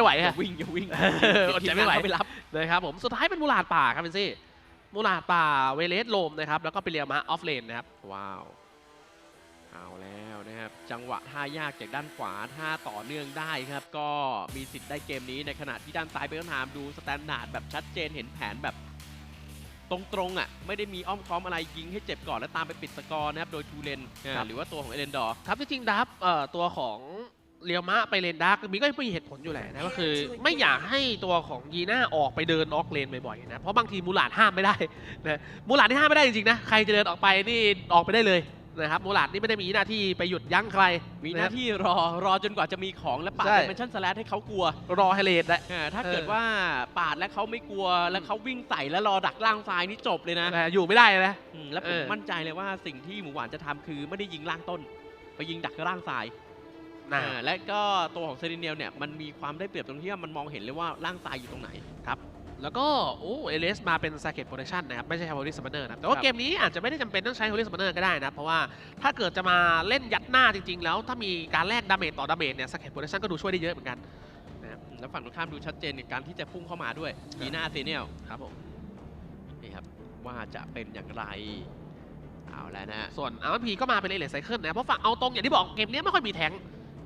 ไม่ไหวอย่าฮะวิ่งอย่าวิ่งเอออดใจไม่ไหวเยวทีงานเขาไปรับนะครับผมสุดท้ายเป็นมูลาดป่าครับเป็นซี่มูลาดป่าเวเลสโลมนะครับแล้วก็ไปเรียมาออฟเลนนะครับว้าวเอาแล้วนะครับจังหวะท่ายากจากด้านขวาท่าต่อเนื่องได้ครับ ก็มีสิทธิ์ได้เกมนี้ในขณะที่ด้านซ้ายเบลทามดูสแตนดาร์ดแบบชัดเจนเห็นแผนแบบตรงๆอะไม่ได้มีอ้อมค้อมอะไรยิงให้เจ็บก่อนแล้วตามไปปิดสกอร์นะครับโดยทูเลนอ่าครับหรือว่าตัวของเอเลนดอร์ครับจริงๆดับเอ่อตัวของ เรียวมะไปเลนดาร์กมีก็มีเหตุผลอยู่แหละนะก็คือ ไม่อยากให้ตัวของยีน่าออกไปเดินออกเลนบ่อยๆนะเพราะบางทีมูลาดห้ามไม่ได้นะมูลาดที่ห้ามไม่ได้จริงๆนะใครจะเดินออกไปนี่ออกไปได้เลยนะครับมูลาดนี่ไม่ได้มีหน้าที่ไปหยุดยั้งใคร มีหน้าที่รอรอจนกว่าจะมีของและปาดใช่ดิเมนชั่นสแลชให้เขากลัว รอให้เลนได้อ่าถ้าเกิดเออว่าปาดแล้วเขาไม่กลัวแล้วเขาวิ่งใส่แล้วรอดักล่างซ้ายนี่จบเลยนะแต่อยู่ไม่ได้นะอืมแล้วผมเออมั่นใจเลยว่าสิ่งที่หมูหวานจะทำคือไม่ได้ยิงล่างต้น ไปยิงดักล่างซ้ายนะ อ่า และก็ตัวของเซริเนียลเนี่ยมันมีความได้เปรียบตรงที่ว่ามันมองเห็นเลยว่าล่างซ้ายอยู่ตรงไหน แล้วก็โอ้เอเลสมาเป็นซาเกตโปรดักชันนะครับ ไม่ใช่ฮอลิสบันเนอร์นะแต่ว่าครับ เกมนี้อาจจะไม่ได้จำเป็นต้องใช้ฮอลิสบันเนอร์ก็ได้นะเพราะว่าถ้าเกิดจะมาเล่นยัดหน้าจริงๆ แล้ว ถ้ามีการแลกดาเมจต่อดาเมจเนี่ยซาเกตโปรดักชันก็ดูช่วยได้เยอะเหมือนกันอืมแล้วฝั่งตรงข้ามดูชัดเจนในการที่จะพุ่งเข้ามาด้วยมีหน้าเซเนียลครับผมนี่ครับว่าจะเป็นอย่างไร เอาแล้วนะ ส่วนอาร์พีก็มาเป็นเอเลสไซเคิลนะเพราะฝั่งเอาตรงอย่างที่บอกเกมนี้ไม่ค่อยมีแทงค์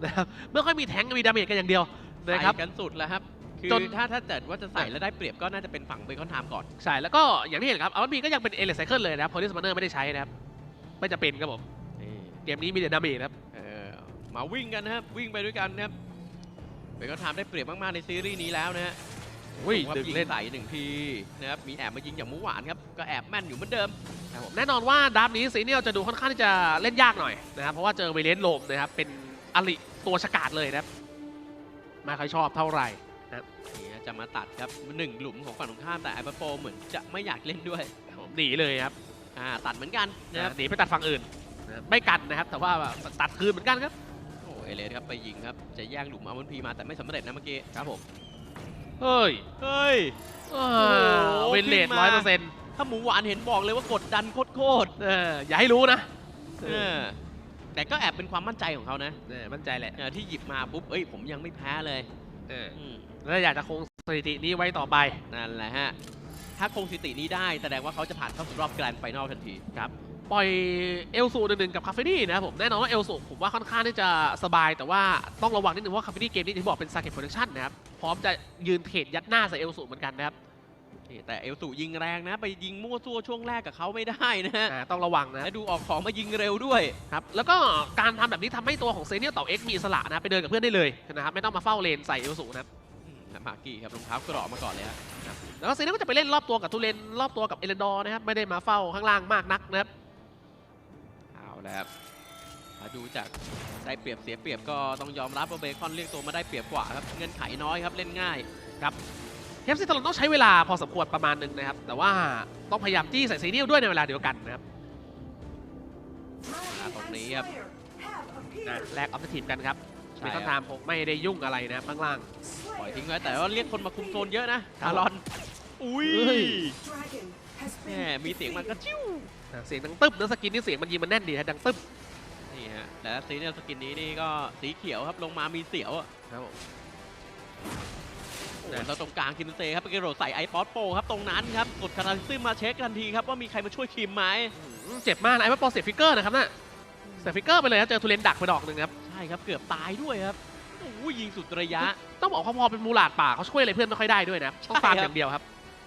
นะครับไม่ค่อยมีแทงค์มีดาเมจกันอย่างเดียวนะครับใส่กันสุดแล้วครับคือจนถ้าถ้าเกิดว่าจะใส่แล้วได้เปรียบก็น่าจะเป็นฝั่งเบคอนไทม์ก่อนใช่แล้วก็อย่างที่เห็นครับอาร์พีก็ยังเป็นเอเลสไซเคิลเลยนะครับฮอลิสบันเนอร์ไม่ได้ใช้นะครับไม่จะเป็นครับผมนี่เกมนี้มีแต่ดาเมจครับเออมาวิ่งกันนะครับวิ่งไปด้วยกันนะครับเบคอนไทม์ได้เปรียบมากๆในซีรีส์นี้แล้วนะฮะอุ้ยผมว่าดึงยิงเล่นใส่หนึ่งทีนะครับมีแอบมายิงอย่างหมูหวานครับก็แอบแม่นอยู่เหมือนเดิมครับผมแน่นอนว่าดับนี้ซีเนียลจะดูค่อนข้างที่จะเล่นยากหน่อยนะครับเพราะว่าเจอเวเลนโลมนะครับเป็น อลิตัวฉกาจเลยนะครับไม่ค่อยชอบเท่าไหร่นี่ฮะจะมาตัดครับหนึ่งหลุมของฝั่งตรงข้ามแต่ไอปโปเหมือนจะไม่อยากเล่นด้วยหนีเลยครับอ่าตัดเหมือนกันนะครับหนีไปตัดฝั่งอื่นนะครับไม่กันนะครับ แต่ว่าตัดคืนเหมือนกันครับโอ้เอเลสครับไปยิงครับจะแย่งหลุมอาวันพีมาแต่ไม่สำเร็จนะเมื่อกี้ครับผมเฮ้ยเฮ้ยอ่าโอ้โหเวนเลดขึ้นร้อยมาเปอร์เซ็นต์ถ้าหมูหวานเห็นบอกเลยว่ากดดันโคตรอย่าให้รู้นะๆเออ แต่ก็แอบเป็นความมั่นใจของเขานะเออมั่นใจแหละเออที่หยิบมาปุ๊บเอ้ยผมยังไม่แพ้เลยเอออืมแล้วอยากจะคงสถิตินี้ไว้ต่อไป นั่นแหละฮะ ถ้าคงสถิตินี้ได้แสดงว่าเขาจะผ่านเข้าสู่รอบแกรนด์ไฟนอลทันที ครับ ปล่อยเอลสูหนึ่งๆกับคาเฟนี่นะครับผมแน่นอนว่าเอลสูผมว่าค่อนข้างที่จะสบาย แต่ว่าต้องระวังนิดนึงว่าคาเฟนี่เกมนี้ที่บอกเป็นซาเกตโปรดักชั่นนะครับพร้อมจะยืนเทรดยัดหน้าใส่เอลสูเหมือนกันนะครับ นี่แต่เอลสูยิงแรงนะ ไปยิงมั่วซั่วช่วงแรกกับเขาไม่ได้นะฮะอ่าต้องระวังนะ และดูออกของมายิงเร็วด้วยครับแล้วก็การทำแบบนี้ทำให้ตัวของเซเนียลเต่าเอ็กมีอิสระนะไปเดินกับเพื่อนได้เลยนะครับไม่ต้องมาเฝ้าเลนใส่เอลสูนะครับอืมและมาร์กี้ครับรองเท้ากรอบมาก่อนเลยฮะแล้วก็เซเนียลก็จะไปเล่นรอบตัวกับทุเรนรอบตัวกับเอเลนดอร์นะครับไม่ได้มาเฝ้าข้างล่างมากนักนะครับเอาแล้วครับถ้าดูจากได้เปรียบเสียเปรียบก็ต้องยอมรับว่าเบคอนเรียกตัวมาได้เปรียบกว่าครับเงื่อนไขน้อยครับเล่นง่าย เทปซิตลอนต้องใช้เวลาพอสมควรประมาณหนึงนะครับ แต่ว่าต้องพยายามจี้ใส่เซเนียลด้วยในเวลาเดียวกันนะครับอ่าตรงนี้ครับอะแลกออฟทีมกันครับใช่มีครับคำถามผมไม่ได้ยุ่งอะไรนะครับข้างล่าง ปล่อยทิ้งไว้แต่ว่าเรียกคนมาคุมโซนเยอะนะครับคารอน อุ้ยเฮ้ยแหมมีเสียงมันก็จิ้วอะเสียงดังตึ๊บนะสกินนี่เสียงมันยิงมันแน่นดีฮะดังตึ๊บนี่ฮะแต่สีเนี่ยสกินนี้นี่ก็สีเขียวครับลงมามีเสียวอะครับผมโอ้โห แล้วตรงกลางคิมเซครับไปกระโดดใส่ไอป๊อตโปครับตรงนั้นครับกดคาราลิซึมมาเช็คทันทีครับว่ามีใครมาช่วยคิมไหมอืมเจ็บมากนะไอ้ว่าโปรเซฟฟิกเกอร์นะครับน่ะเซฟฟิกเกอร์ไปเลยครับเจอทุเรนดักไปดอกหนึ่งครับใช่ครับเกือบตายด้วยครับโอ้โหยิงสุดระยะ ต้องบอกเขาพอเป็นมูลาดป่าเขาช่วยอะไรเพื่อนไม่ค่อยได้ด้วยนะครับต้องฟาร์มใช่อครับย่างเดียวครับ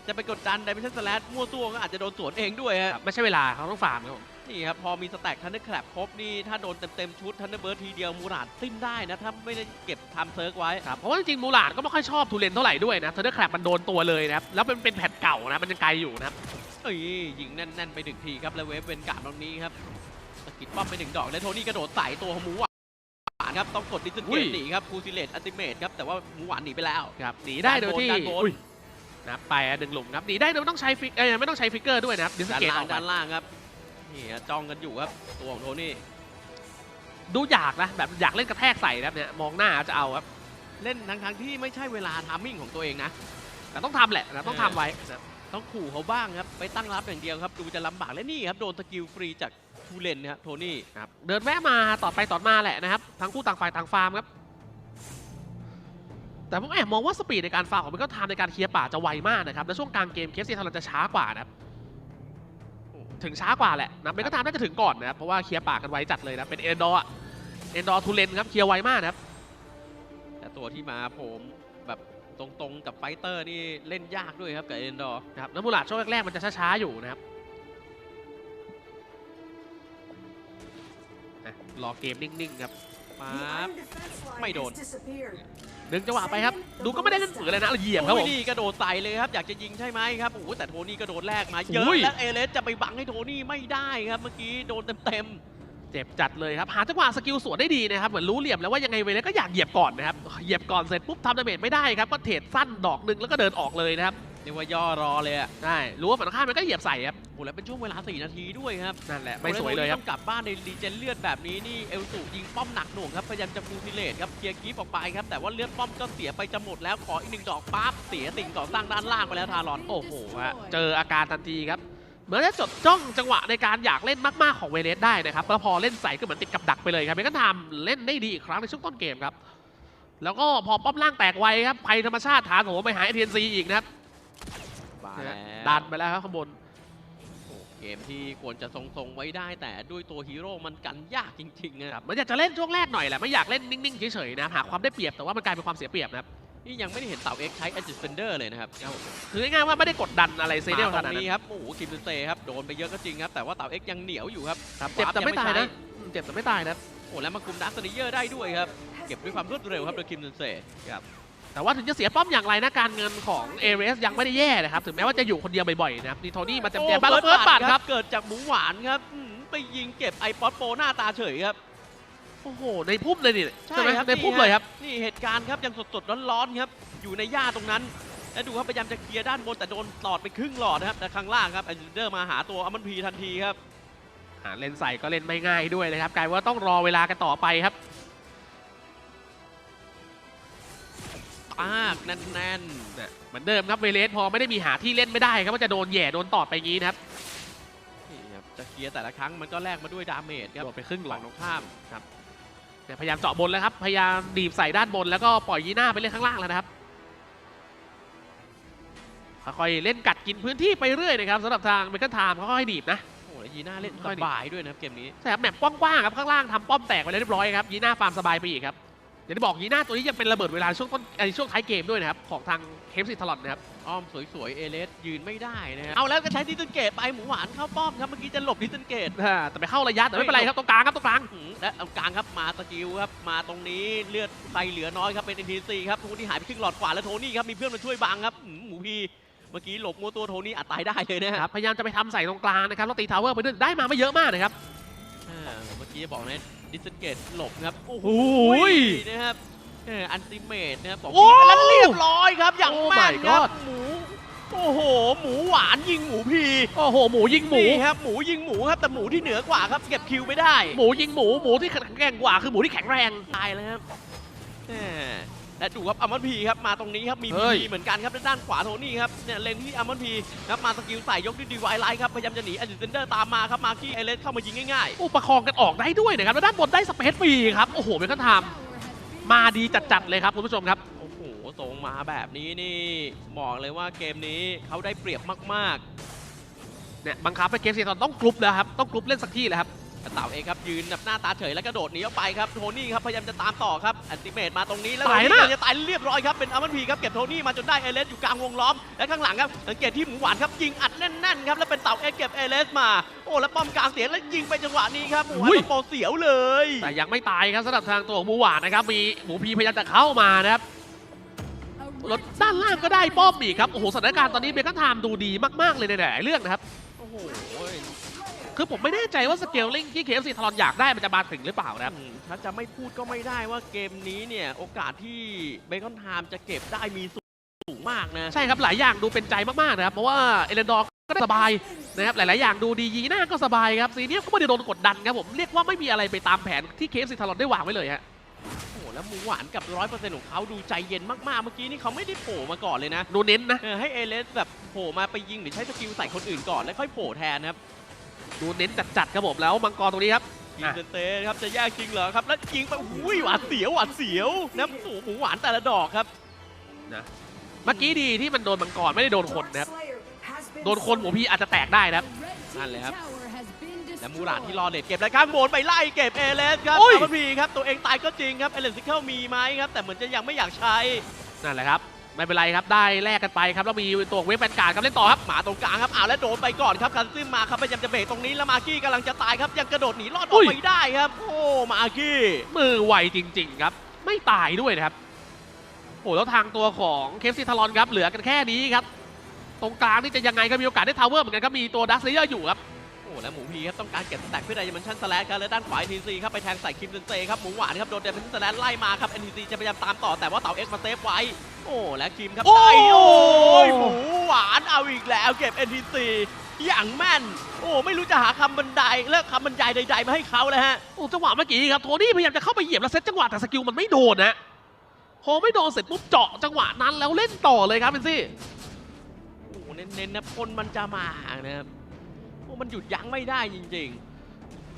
จะไปกดดันไดเมนชั่นสแลชมั่วตัวก็อาจจะโดนสวนเองด้วยฮะครับไม่ใช่เวลาเขาต้องฟาร์มครับผมนี่ครับพอมีสแต็กทันเดอร์แคลบครบนี่ถ้าโดนเต็มๆชุดทันเดอร์เบิร์ดทีเดียวมูราดสิ้นได้นะถ้าไม่ได้เก็บไทม์เซิร์กไว้ครับเพราะว่าจริงๆมูลาดก็ไม่ค่อยชอบทุเรนเท่าไหร่ด้วยนะเทอร์เดอร์แคลบมันโดนตัวเลยนะครับแล้วเป็นเป็นแผ่นเก่านะมันยังไกลอยู่นะครับเอ้ยยิงแน่นๆไปหนึ่งทีครับแล้วเวฟเป็นการตรงนี้ครับสกิดป้อมไปหนึ่งดอกแล้วโทนี่กระโดดใส่ตัวของหมูหวานครับต้องกดดิสเกตหนีครับคูซิเลตอัลติเมทครับแต่ว่าหมูหวานหนีไปแล้วครับหนีได้โดยที่ด้า นบนอุ้ยนะครับไปอะหนึ่งหลุมครับหนีได้โดยไม่ต้องใช้ฟิกเอ้ยไม่ต้องใช้ฟิกเกอร์ด้วยนะครับดิสด้านเกตอล่าองกด้ามานล่างครับนี่ฮะจ้องกันอยู่ครับตัวของโทนี่ดูอยากนะแบบอยากเล่นกระแทกใส่นะครับเนี่ยมองหน้าจะเอาครับเล่นทั้งๆที่ไม่ใช่เวลาทามมิ่งของตัวเองนะแต่ต้องทำแหละนะต้องทำไว้นะครับต้องขู่เขาบ้างครับไปตั้งรับอย่างเดียวครับดูจะลำบากและนี่ครับโดนสกิลฟรีจากทูเลนนะครับโทนี่ครับเดินแวะมาต่อไปต่อมาแหละนะครับทั้งคู่ต่างฝ่ายต่างฟาร์มครับ แต่ผมแอบมองว่าสปีดในการฟาวของมันก็ทำในการเคลียร์ป่าจะไวมากนะครับและช่วงกลางเกมเคสซีทารันจะช้ากว่านะครับถึงช้ากว่าแหละนะเมกาทามน่าจะถึงก่อนนะครับเพราะว่าเคลียร์ป่ากันไวจัดเลยนะเป็นเอนดอร์เอนดอร์ทูเลนครับเคลียร์ไวมากนะครับแต่ตัวที่มาผมแบบตรงๆกับไฟเตอร์นี่เล่นยากด้วยครับกับเอนดอร์นะครับแล้วมูลาดช่วงแรกๆมันจะช้าๆอยู่นะครับอะรอเกมนิ่งๆครับมาไม่โดน ดึงจังหวะไปครับ ดูก็ไม่ได้เล่นฝืนเลยนะเหยียบครับผโอ้มนี่กระโดดใส่เลยครับ อยากจะยิงใช่ไหมครับ โอ้โห แต่โทนี่กระโดดแรกมาเยอุ้อะยแล้วเอเลสจะไปบังให้โทนี่ไม่ได้ครับ เมื่อกี้โดนเต็มเจ็บจัดเลยครับ หาจังหวะสกิลสวนได้ดีนะครับ เหมือนรู้เหลี่ยมแล้วว่ายังไงเวเลสก็อยากเหยียบก่อนนะครับ เหยียบก่อนเสร็จปุ๊บทำดาเมจไม่ได้ครับ ก็เทรดสั้นดอกหนึ่งแล้วก็เดินออกเลยนะครับ ๆเรียกว่าย่อรอเลยอะได้รู้ว่าฝั่งตรงข้ามมันก็เหยียบใส่ครับโอ้แล้วเป็นช่วงเวลา 4 นาทีด้วยครับนั่นแหละไม่สวยเลยครับต้องกลับบ้านในรีเจนเลือดแบบนี้นี่เอลสูยิงป้อมหนักหน่วงครับพยายามจะฟูซิเลตครับเคลียร์กีฟออกไปครับแต่ว่าเลือดป้อมก็เสียไปจะหมดแล้วขออีกหนึ่งดอกปั๊บเสียสิ่งก่อสร้างด้านล่างไปแล้วทารอนโอ้โหฮะเจออาการทันทีครับเหมือนจะจดจ้องจังหวะในการอยากเล่นมากๆของเวเลสได้นะครับแล้วพอเล่นใส่ก็เหมือนติดกับดักไปเลยครับเบก็ทำเล่นได้ดีอีกครั้งในช่วงต้นเกมครับแล้วก็พอป้อมล่างแตกไวครับภัยธรรมชาติฐานโหมไปหาเอทีนซีอีกนะครับ มานะแล้ฮะว ดันไปแล้วครับข้างบนโอ้เกมที่ควรจะทรงๆไว้ได้ แต่ด้วยตัวฮีโร่มันกันยากจริงๆนะครับมันอยากจะเล่นช่วงแรกหน่อยแหละไม่อยากเล่นนิ่งๆเฉยๆนะหาความได้เปรียบแต่ว่ามันกลายเป็นความเสียเปรียบนะครับนี่ยังไม่ได้เห็นเต่าเอ็กใช้ a d j u s t e n d e r เลยนะครับคือง่ายๆว่าไม่ได้กดดันอะไรเซเดียลมาขตรนาดงนั้นี้นครับโอ้โหคิมเบนเซครับโดนไปเยอะก็จริงครับแต่ว่าเต่าเอ็กยังเหนียวอยู่ครับ ครับเจ็บแต่ไม่ตายวาร์ปงนะอืมเจ็บแต่ไม่ตายนะ โอ้แล้วมาคุมดักสเนเยอร์ได้ด้วยครับ เก็บด้วยความรวดเร็วครับโดยคิมเบนเซ แต่ว่าถึงจะเสียป้อมอย่างไรนะการเงินของเอเรสยังไม่ได้แย่นะครับถึงแม้ว่าจะอยู่คนเดียวบ่อยๆนะครับนี่โทนี่มาเต็มๆบ้านแล้วเฟิร์สบัตครับเกิดจากหมูหวานครับอืมไปยิงเก็บไอป๊อตโปหน้าตาเฉยครับโอ้โหในพุ่มเลยนี่ใช่ใช่ไหมครับในพุ่มนี่ฮะเลยครับนี่เหตุการณ์ครับยังสดๆร้อนๆครับอยู่ในหญ้าตรงนั้นแล้วดูครับพยายามจะเคลียร์ด้านบนแต่โดนหลอดไปครึ่งหลอดนะครับแต่ข้างล่างครับไอเดอร์มาหาตัวอัมมันพีทันทีครับหาเล่นใส่ก็เล่นไม่ง่ายด้วยเลยครับกลายว่าต้องรอเวลากันต่อไปครับ ปากแน่นเนี่ยเหมือนเดิมครับเวเลสพอไม่ได้มีหาที่เล่นไม่ได้ครับก็จะโดนแหย่โดนตอดไปงี้นะครับๆนี่ครับจะเคลียร์แต่ละครั้งมันก็แลกมาด้วยดาเมจครับโดนไปครึ่งหลอฝั่ดงตรงข้ามเนี่ยพยายามเจาะบนแล้วครับพยายามดีบใส่ด้านบนแล้วก็ปล่อยยีน่าไปเล่นข้างล่างแล้วนะครับค่อยๆเล่นกัดกินพื้นที่ไปเรื่อยนะครับสำหรับทางเมกาไทม์ค่อยๆดีบนะโอ้โหแล้วยีน่าเล่นค่สอยดีบายด้วยนะครับเกมนี้ใช่ครับแมปกว้างๆครับข้างล่างทำป้อมแตกไปแล้วเรียบร้อยครับยีน่าฟาร์มสบายไปอีกครับ อย่างที่บอกยีน่าตัวนี้ยังเป็นระเบิดเวลาช่วงต้นไอ้ช่วงท้ายเกมด้วยนะครับของทางเคฟซีทลอนนะครับอ้อมสวยๆเอเลสยืนไม่ได้นะครับเอาแล้วก็ใช้ดิสเทนเกตไปหมูหวานเข้าป้อมครับเมื่อกี้จะหลบดิสเทนเกตอ่าแต่ไปเข้าระยะแต่ไม่เป็นไรครับตรงกลางครับตรงกลางหืมและเอากลางครับมาสกิลครับมาตรงนี้เลือดใครเหลือน้อยครับเป็น NTC ครับโทนี่หายไปครึ่งหลอดขวาแล้วโทนี่ครับมีเพื่อนมาช่วยบังครับหืมหมูพีเมื่อกี้หลบมัวตัวโทนี่อัดตายได้เลยนะคครัรับบพยายามจะไปทำใส่ตรงกลางนะครับแล้วตีทาวเวอร์ไปด้วยได้มาไม่เยอะมากนะครับอ่าเมื่อกี้บอกนะ ดิสเกตหลบครับ โอ้โหโอ้ยนะครับเอออันติเมตนะครับบอกโอ้ทีแล้วเรียบร้อยครับ อย่างโอ้แม่น my ครับ god หมูโอ้โห หมูหวานยิงหมูพี โอ้โห หมูยิงหมูนี่ครับ หมูยิงหมูครับ แต่หมูที่เหนือกว่าครับ เก็บคิวไม่ได้ หมูยิงหมู หมูที่แข็งแกร่งกว่า คือหมูที่แข็งแรง ตายแล้วครับ แหมและดูครับอัมมันพีครับมาตรงนี้ครับมีเฮ้ยพีเหมือนกันครับด้านขวาโทนี่ครับเนี่ยเลนที่อัมมันพีครับมาสกิลใส่ยกด้วยดีไวไลท์ครับพยายามจะหนีอดิเซนเดอร์ตามมาครับมาคี้เอเลสเข้ามายิงง่ายอุประคองกันออกได้ด้วยนะครับแล้วด้านบนได้สเปซฟรีครับโอ้โหเมกาไทม์มาดีจัดๆเลยครับคุณผู้ชมครับ ๆโอ้โหตรงมาแบบนี้นี่บอกเลยว่าเกมนี้เขาได้เปรียบมากเนี่ยบังคับให้เกมซีตอนต้องกรุ๊ปแล้วครับ ต้องกรุ๊ปเล่นสักที่แล้วครับๆแต่ เต่าเองครับยืนแบบหน้าตาเฉยแล้วกระโดดหนีออกไปครับโทนี่ครับพยายามจะตามต่อครับอันติเมตมาตรงนี้แล้วโทตายนี่นะกำลังจะตายเรียบร้อยครับเป็นอัมมันพีครับเก็บโทนี่มาจนได้เอเลสอยู่กลางวงล้อมและข้างหลังครับสังเกตที่หมูหวานครับยิงอัดแน่นๆครับแล้วเป็นเต่าเอ็กเก็บเอเลสมาโอ้แล้วป้อมกลางเสียแล้วยิงไปจังหวะนี้ครับหมูหวานโปรเสียวเลย แต่ยังไม่ตายครับสำหรับทางตัวของหมูหวานนะครับมีหมูพีพยายามจะเข้ามานะครับรถด้านล่างก็ได้ป้อมอีกครับโอ้โหสถานการณ์ตอนนี้เบคอนไทม์ดูดีมากๆเลยในหลายๆเรื่องนะครับโอ้โห คือผมไม่แน่ใจว่าสเกลลิงที่ KFC ทลอนอยากได้มันจะมาถึงหรือเปล่านะครับอืมถ้าจะไม่พูดก็ไม่ได้ว่าเกมนี้เนี่ยโอกาสที่เบคอนไทม์จะเก็บได้มีสูงมากนะ ใช่ครับหลายอย่างดูเป็นใจมากๆนะครับเพราะว่าเอเลนดอร์ก็สบายนะครับหลายๆอย่างดูดียีน่าก็สบายครับซีเนียก็ไม่ได้โดนกดดันครับผมเรียกว่าไม่มีอะไรไปตามแผนที่ KFC ทลอนได้วางไว้เลยฮะโอ้โหแล้วหมูหวานกับร้อยเปอร์เซ็นต์ของเขาดูใจเย็นมากๆ เมื่อกี้นี่เขาไม่ได้โผล่มาก่อนเลยนะดูเน้นนะเออให้เอเลสแบบโผล่มาไปยิงหรือใช้สกิลใส่คนอื่นก่อนแล้วค่อยโผล่แทนนะครับ ดูเน้นจัดๆครับผมแล้วมังกรตรงนี้ครับยิงอะเตะๆครับจะแยกจริงเหรอครับ แล้วยิงไปอุ้ยหวาดเสียวหวาดเสียวน้ำสูหมูหวานแต่ละดอกครับนะเมื่อกี้ดีที่มันโดนมังกรไม่ได้โดนคนนะครับโดโดนนคคนนหมูพีอาจจะแตกได้นะครับนั่นั่นนเลเลยยคครัรับบและมูหลานที่รอเลดเก็บรายการโบนไปไล่เก็บเอเลสครับอุ้ยอามันพีครับตัวเองตายก็จริงครับเอเลนซิเคิลมีไหมครับแต่เหมือนจะยังไม่อยากใช้นั่นแหละครับ ไม่เป็นไรครับได้แลกกันไปครับแล้วมีตัวเวฟแฟนการ์ดครับเล่นต่อครับหมาตรงกลางครับอ้าวแล้วโดนไปก่อนครับคันซึมมาครับพยายามจะเบรกตรงนี้แล้วมากี้กำลังจะตายครับยังกระโดดหนีรอดออุ้อกยไปได้ครับ โอ้มากี้มือไวจริง ๆ ครับ ไม่ตายด้วยนะครับโอ้แล้วทางตัวของเคฟซีทารอนครับเหลือกันแค่นี้ครับ ตรงกลางนี่จะยังไงก็มีโอกาสได้ทาวเวอร์เหมือนกันครับมีตัวดักเลเยอร์อยู่ครับ โอ้แล้วหมูพีครับต้องการเก็บสแต็กเพื่อไดมันชั่นสแลชครับแล้วด้านขวา NTC ครับไปแทงใส่คิมเซนเซครับหมูหวานครับโดนเดมชั่นสแลชไล่มาครับ NTC จะพยายามตามต่อแต่ว่าเต่าเอ็กซ์มาเซฟไว้โอ้และคิมครับโอ้ได้โอ้ยหมูหวานเอาอีกแล้วเก็บ NTC อย่างแม่น โอ้ไม่รู้จะหาคำบรรยายเลิกคำบรรยายใดๆมาให้เขาเลยฮะโอ้จังหวะเมื่อกี้ครับโทนี่พยายามจะเข้าไปเหยียบแล้วเซตจังหวะแต่สกิลมันไม่โดนนะพอไม่โดนเสร็จปุ๊บเจาะจังหวะนั้นแล้วเล่นต่อเลยครับเป็นซี่โอ้เน้นๆนะคนมันจะมานะครับโอ้ มันหยุดยั้งไม่ได้จริง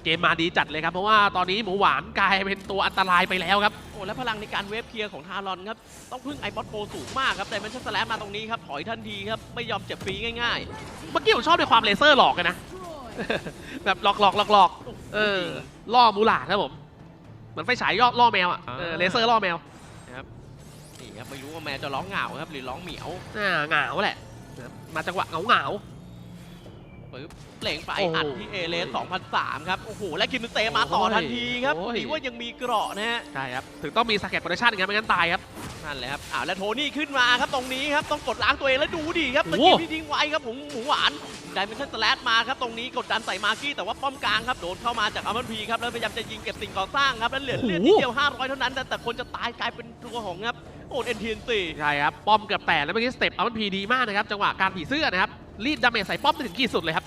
เกมมาดีจัดเลยครับ เพราะว่าตอนนี้หมูหวานกลายเป็นตัวอันตรายไปแล้วครับๆโอ้และพลังในการเวฟเคลียร์ของทารอนครับ ต้องพึ่งไอบอสโปสูงมากครับ แต่มันชั่นสแลชมาตรงนี้ครับ ถอยทันทีครับ ไม่ยอมเจ็บฟรีง่ายเมื่อกี้ผมชอบในความเลเซอร์หลอกกันนะ แบบหลอกหลอกหลอกหลอกเออล่อมูหลาดครับผมเหมือนไฟฉายย่อล่อแมวอะเออเลเซอร์ล่อแมวๆนะครับนี่ครับไม่รู้ว่าแมวจะร้องเหงาครับหรือร้องเหมียวอ่าเหงาแหละนะครับมาจังหวะเหงาเหงา ปึ๊บเปล่งไฟโอ้โหอัดที่เอเลส2003 ครับ โอ้โห และคิมเตมาต่อทันทีครับโอ้ยถือว่ายังมีเกราะนะฮะ ใช่ครับ ถึงต้องมีสแกตโปรดักชั่นอย่างนั้นไม่งั้นตายครับ นั่นแหละครับ อ้าว แล้วโทนี่ขึ้นมาครับ ตรงนี้ครับ ต้องกดล้างตัวเองแล้วดูดิครับโอ้ตะโหกี้ที่ทิ้งไว้ครับผมหมูหวานไดเมนชั่นสแลชมาครับ ตรงนี้กดดันใส่มาร์กี้แต่ว่าป้อมกลางครับ โดนเข้ามาจากอัลมันพีครับ แล้วพยายามจะยิงเก็บสิ่งก่อสร้างครับ แล้วเหลือเลือดนิดเดียว 500 เท่านั้น แต่แต่คนจะตายกลายเป็นตัวของครับโอ้เอ็นทีเอ็นซีใช่ครับ ป้อมเกือบแตกแล้วเมื่อกี้สเต็ปเอามันพีดีมากนะครับจังหวะการผีเสื้อนะครับ รีดดาเมจใส่ป้อมไปถึงขีดสุดเลยครับ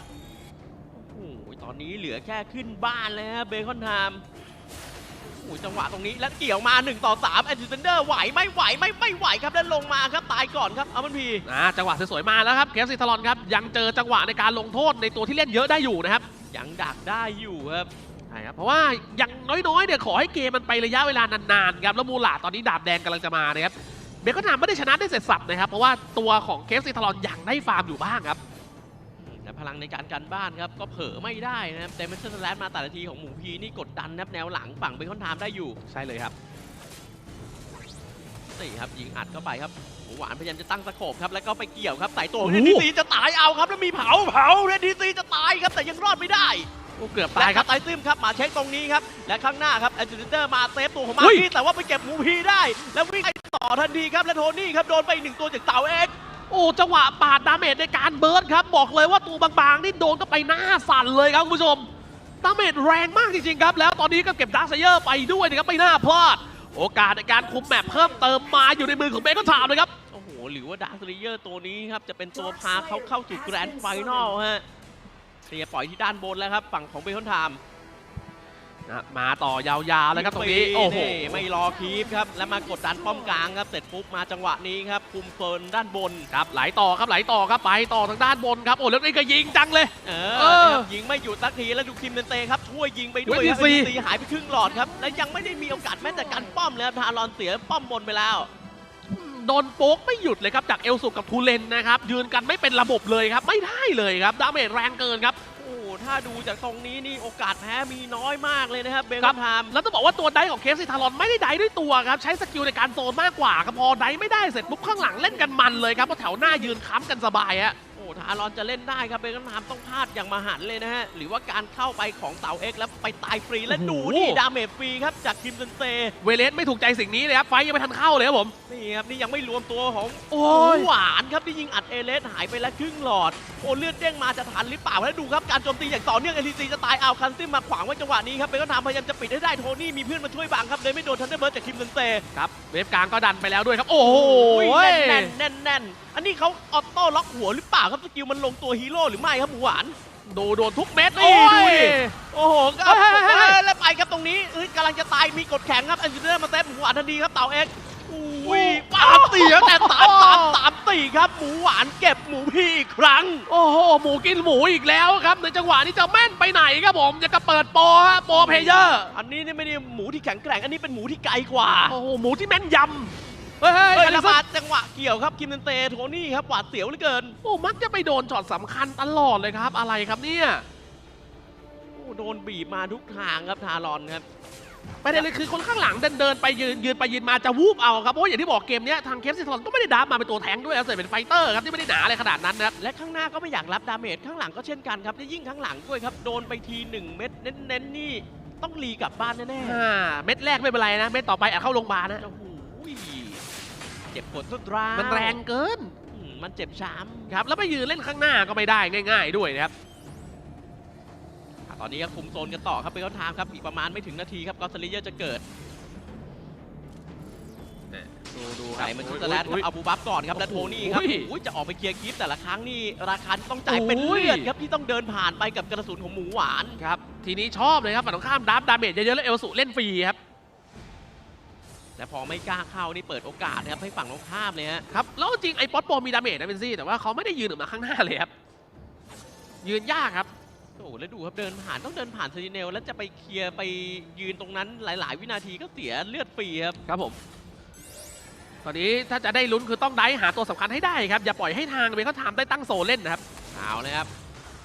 โอ้โหตอนนี้เหลือแค่ขึ้นบ้านแล้วครับเบคอนไทม์โอ้โหจังหวะตรงนี้แล้วเกี่ยวมา 1 ต่อ3แอนติเซนเดอร์ไหวไม่ไหวไม่ไม่ไหวครับแล้วลงมาครับตายก่อนครับเอามันพีอ่าจังหวะสวยๆมาแล้วครับเคฟซีทารอนครับยังเจอจังหวะในการลงโทษในตัวที่เล่นเยอะได้อยู่นะครับยังดักได้อยู่ครับใช่ครับเพราะว่าอย่างน้อยๆเนี่ยขอให้เกมมันไประยะเวลานานๆครับแล้วมูลาดตอนนี้ดาบแดงกำลังจะมานะครับ เบคอนทามไม่ได้ชนะได้เสร็จสับนะครับ เพราะว่าตัวของเคฟซีทารอนยังได้ฟาร์มอยู่บ้างครับแต่พลังในการกันบ้านครับ ก็เผลอไม่ได้นะครับแต่เมนเชอร์แลนมาแต่ละทีของหมูพีนี่กดดันนับแนวหลังฝั่งเบคอนไทม์ได้อยู่ ใช่เลยครับนี่ครับยิงอัดเข้าไปครับหมูหวานพยายามจะตั้งสะโคปครับ แล้วก็ไปเกี่ยวครับใส่ตัวเรนดีซีจะตายเอาครับ แล้วมีเผาเผาเรนดีซีจะตายครับแต่ยังรอดไม่ได้ โอ้เกือบตาตายยคครัรับบไตซึมครับมาเช็คตรงนี้ครับ และข้างหน้าครับแอนจูเตอร์มาเซฟตัวของมาเฮ้ยพี่แต่ว่าไปเก็บหมูพีได้ แล้ววิ่งไปต่อทันทีครับ และโทนี่ครับโดนไปอีกหนึ่งตัวจากเต่าเอ็กโอ้จังหวะปาดดาเมจในการเบิร์ดครับ บอกเลยว่าตัวบางๆ นี่โดนก็ไปหน้าสั่นเลยครับคุณผู้ชมดาเมจแรงมากจริงๆครับ แล้วตอนนี้ก็เก็บดาร์คไซเยอร์ไปด้วยนะครับไม่น่าพลาด โอกาสในการคุมแมปเพิ่มเติมมาอยู่ในมือของเบคอนทามเลยครับโอ้โหหรือว่าดาร์คเลเยอร์ตัวนี้ครับจะเป็นตัวพาเขาเข้าสู่แกรนด์ไฟนอลฮะเสียปล่อยที่ด้านบนแล้วครับ ฝั่งของเบคอนไทม์นะมาต่อยาวๆเลยครับตรงนี้โอ้โหนี่ไม่รอคีปครับแล้วมากดดันป้อมกลางครับเสร็จปุ๊บมาจังหวะนี้ครับคุมเฟิร์นด้านบนครับไหลต่อครับไหลต่อครับไปต่อทางด้านบนครับโอ้แล้วนี่ก็ยิงจังเลยเอเอออนะครับยิงไม่หยุดสักทีแล้วดูคิมเบนเตครับช่วยยิงไปด้วยครับเฮ้ยเอ็นซีหายไปครึ่งหลอดครับและยังไม่ได้มีโอกาสแม้แต่การป้อมเลยครับทารอนเสียป้อมบนไปแล้ว โดนโป๊กไม่หยุดเลยครับจากเอลสุกับทูเลนนะครับยืนกันไม่เป็นระบบเลยครับไม่ได้เลยครับดาเมจแรงเกินครับโอ้โหถ้าดูจากตรงนี้นี่โอกาสแพ้มีน้อยมากเลยนะครับเบคครัอบนไทม์แล้วต้องบอกว่าตัวไดของเคฟซีทารอนไม่ได้ไดด้วยตัวครับใช้สกิลในการโซนมากกว่าครับพอไดไม่ได้เสร็จปุ๊บข้างหลังเล่นกันมันเลยครับเพราะแถวหน้ายืนค้ำกันสบายฮะโอ้ทารอนจะเล่นได้ครับเบคอนไทม์ต้องพลาดอย่างมหันต์เลยนะฮะ หรือว่าการเข้าไปของเต่าเอ็กซ์แล้วไปตายฟรีและโอ้โหดูนี่ดาเมจฟรีครับจากคิมเซนเซเวเลสไม่ถูกใจสิ่งนี้เลยครับ ไฟยังไม่ทันเข้าเลยครับผม นี่ครับ นี่ยังไม่รวมตัวของโอ้ยหวานครับที่ยิงอัดเอเลสหายไปแล้วครึ่งหลอด โอ้เลือดเด้งมาจะทันหรือเปล่าแล้วดูครับการโจมตีอย่างต่อเนื่องเอลีซีจะตายเอาคันซิมมาขวางไว้จังหวะนี้ครับเบคอนไทม์พยายามจะปิดให้ได้โทนี่มีเพื่อนมาช่วยบังครับเลยไม่โดนทันเดอร์เบิร์ดจากคิมเซนเซครับ เวฟกลางก็ดันไปแล้วด้วยครับ โอ้โหแน่นแน่นแน่นแน่นอันนี้เขาออโต้ล็อกหัวหรือเปล่าครับสกิลมันลงตัวฮีโร่หรือไม่ครับหมูหวานดูโดนทุกเม็ดนี่โอ้ดูยดิโอ้โหครับเฮ้ยเฮ้ยเฮ้ยเออแล้วไปครับตรงนี้เอ้ยกำลังจะตายมีกดแข็งครับอันเดอร์มาเซฟหมูหวานทันทีครับเต่าเอ็กซ์อุ้ ยปาเสียแต่สามสามสามตีครับ หมูหวานเก็บหมูพี่อีกครั้ง โอ้โหหมูกินหมูอีกแล้วครับ ในจังหวะนี้จะแม่นไปไหนครับผมจะกระเปิดโปรฮะโปรเพลเยอร์ อันนี้นี่ไม่ได้หมูที่แข็งแกร่งอันนี้เป็นหมูที่ไกลกว่า โอ้โหหมูที่แม่นยเฮ้ยเฮ้ยเฮ้ยอลิระสับานดจังหวะเกี่ยวครับคิมเตนเตโทนี่ครับหวาดเสียวเหลือเกิน โอ้มักจะไปโดนช็อตสำคัญตลอดเลยครับ อะไรครับเนี่ยโอ้โดนบีบมาทุกทางครับทารอนครับ ประเด็นเลยคือคนข้างหลังเดินเดินไปยืนยืนไปยืนมาจะวูบเอาครับเพราะว่าอย่างที่บอกเกมเนี้ยทางเคฟซีทอนก็ไม่ได้ดับมาเป็นตัวแทงค์ด้วยนะเสร็จเป็นไฟเตอร์ครับที่ไม่ได้หนาอะไรขนาดนั้นนะครับและข้างหน้าก็ไม่อยากรับดาเมจข้างหลังก็เช่นกันครับและยิ่งข้างหลังด้วยครับโดนไปทีหนึ่งเม็ดเน้นๆนี่ต้องรีกลับบ้านแน่ๆอ่าเม็ดแรกไม่เป็นไรนะ เม็ดต่อไปอาจเข้าโรงพยาบาลนะโอ้โหเจ็บปวดสุดร้าวมันแรงเกินอืมมันเจ็บช้ครับแล้วไปยืนเล่นข้างหน้าก็ไม่ได้ง่าย ๆ ด้วยนะครับำอะ ตอนนี้ก็คุมโซนกันต่อครับเป็นเขาทางครับอีกประมาณไม่ถึงนาทีครับกอสลิเยอร์จะเกิดดูดูคใส่รับมันชุดแลนด์ครับเอาบูบัฟก่อนครับและโทนี่ครับโอ้ยโอ้ยจะออกไปเคลียร์คลิปแต่ละครั้งนี่ราคาที่ต้องจ่ายเป็นโอ้ยเลือดครับที่ต้องเดินผ่านไปกับกระสุนของหมูหวานครับทีนี้ชอบเลยครับฝั่งตรงข้ามดับดาเมจเยอะๆแล้วเอลสุเล่นฟรีครับแต่พอไม่กล้าเข้านี่เปิดโอกาสนะครับให้ฝั่งตรงข้ามเลยฮะครับแล้วจริงไอ้ป๊อตโปมีดาเมจนะเป็นซี่แต่ว่าเขาไม่ได้ยืนออกมาข้างหน้าเลยครับยืนยากครับโอ้โหแล้วดูครับเดินผ่านต้องเดินผ่านเซนติเนลแล้วจะไปเคลียร์ไปยืนตรงนั้นหลาย ๆ วินาทีก็เสียเลือดฟรีครับ ครับผม ตอนนี้ถ้าจะได้ลุ้นคือต้องได้หาตัวสำคัญให้ได้ครับ อย่าปล่อยให้ทางเบคอนทามได้ตั้งโซนเล่นนะครับ เอาเลยครับ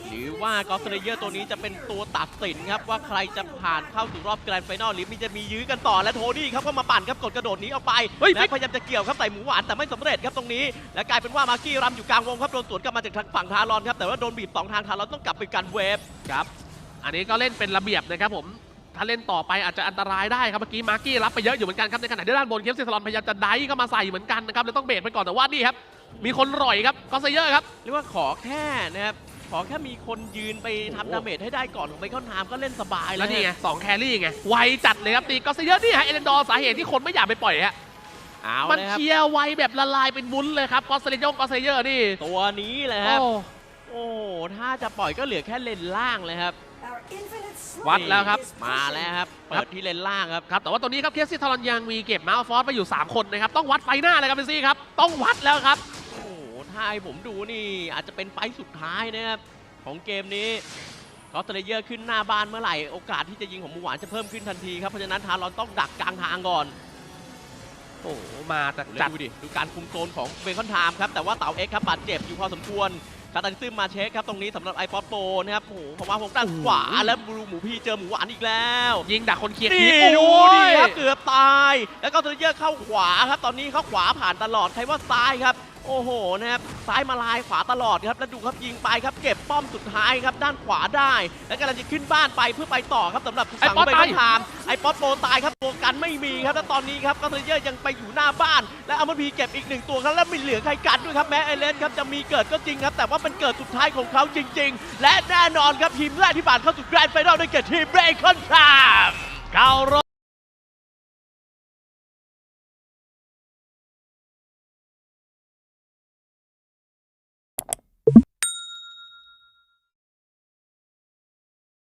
หรือว่ากอล์ฟเลเยอร์ตัวนี้จะเป็นตัวตัดสินครับ ว่าใครจะผ่านเข้าสู่รอบแกรนด์ไฟนอลหรือมีจะมียื้อกันต่อและโทนี่ครับก็มาปั่นครับกดกระโดดหนี้ออกไปเฮ้ยและพยายามจะเกี่ยวครับใส่หมูหวานแต่ไม่สำเร็จครับตรงนี้ และกลายเป็นว่ามาร์กี้รำอยู่กลางวงครับโดนสวนกลับมาจากทางฝั่งทารอนครับแต่ว่าโดนบีบสองทางทารอนต้องกลับไปกันเวฟครับอันนี้ก็เล่นเป็นระเบียบนะครับผมถ้าเล่นต่อไปอาจจะอันตรายได้ครับเมื่อกี้มาร์กี้รับไปเยอะอยู่เหมือนกันครับในขณะที่ด้านบนเคฟซีซลอนพยายามจะได้เข้ามาใส่เหมือนกันนะครับเลยต้องเบรกไปก่อนแต่ว่านี่ครับมีคนร่อยครับก็เซเยอร์ครับเรียกว่าขอแค่นะครับ ขอแค่มีคนยืนไปทำดาเมจให้ได้ก่อนของไมเคิลไทม์ก็เล่นสบายแล้แล้ววนี่ไงสองแครี่ไงไวจัดเลยครับตีก็เซเยอร์นี่ฮะเอเลนดอร์สาเหตุที่คนไม่อยากไปปล่อยฮะเอามันเลยครับเคลียร์ไวแบบละลายเป็นวุ้นเลยครับก็เซเยอร์ก็เซเยอร์นี่ตัวนี้แหละโอ้ครับโอ้ถ้าจะปล่อยก็เหลือแค่เลนล่างเลยครับวัดแล้วครับมาแล้วครับเปิดที่เลนล่างครับครับแต่ว่าตรงนี้ครับเคสซี่ทารอนยังมีเก็บมาฟอสไปอยู่ 3 คนนะครับต้องวัดไฟหน้าเลยครับเบนซี่ครับต้องวัดแล้วครับโอ้โหถ้าให้ผมดูนี่อาจจะเป็นไฟต์สุดท้ายนะครับของเกมนี้กอสเตรเยอร์ขึ้นหน้าบ้านเมื่อไหร่ โอกาสที่จะยิงของหมูหวานจะเพิ่มขึ้นทันทีครับ เพราะฉะนั้นทารอนต้องดักกลางทางก่อน โอ้โหมาแต่แล้จัวดดูดิ ดูการคุมโซนของเบคอนไทม์ครับ แต่ว่าเต่าเอ็กซ์ครับบาดเจ็บอยู่พอสมควรคาตันซึมมาเช็คครับ ตรงนี้สำหรับไอป๊อตโปนะครับโอ้โหเพราะว่าผมด้านขวา แล้วบลูหมูพี่เจอหมูหวานอีกแล้ว ยิงดักคนเคลียร์นี่คีดูโอ้ดิยครับเกือบตาย แล้วก็เทเยอร์เข้าขวาครับ ตอนนี้เข้าขวาผ่านตลอดใครว่าซ้ายครับ โอ้โหนะครับซ้ายมาลายขวาตลอดครับแล้วดูครับยิงไปครับเก็บป้อมสุดท้ายครับด้านขวาได้ แล้วกำลังจะขึ้นบ้านไปเพื่อไปต่อครับสำหรับฝั่งเบคอนไทม์ไอป๊อตโปตายครับตัวกันไม่มีครับแล้วตอนนี้ครับก็เทเยอร์ยังไปอยู่หน้าบ้าน และเอามาพีเก็บอีกหนึ่งตัวครับแล้วไม่เหลือใครกันด้วยครับแม้ไอเลนครับจะมีเกิดก็จริงครับแต่ว่าเป็นเกิดสุดท้ายของเขาจริง ๆ และแน่นอนครับทีมแรกที่ผ่านเข้าสู่แกรนด์ไฟนอลได้แก่ทีมเบคอนไทม์เข้ารอบ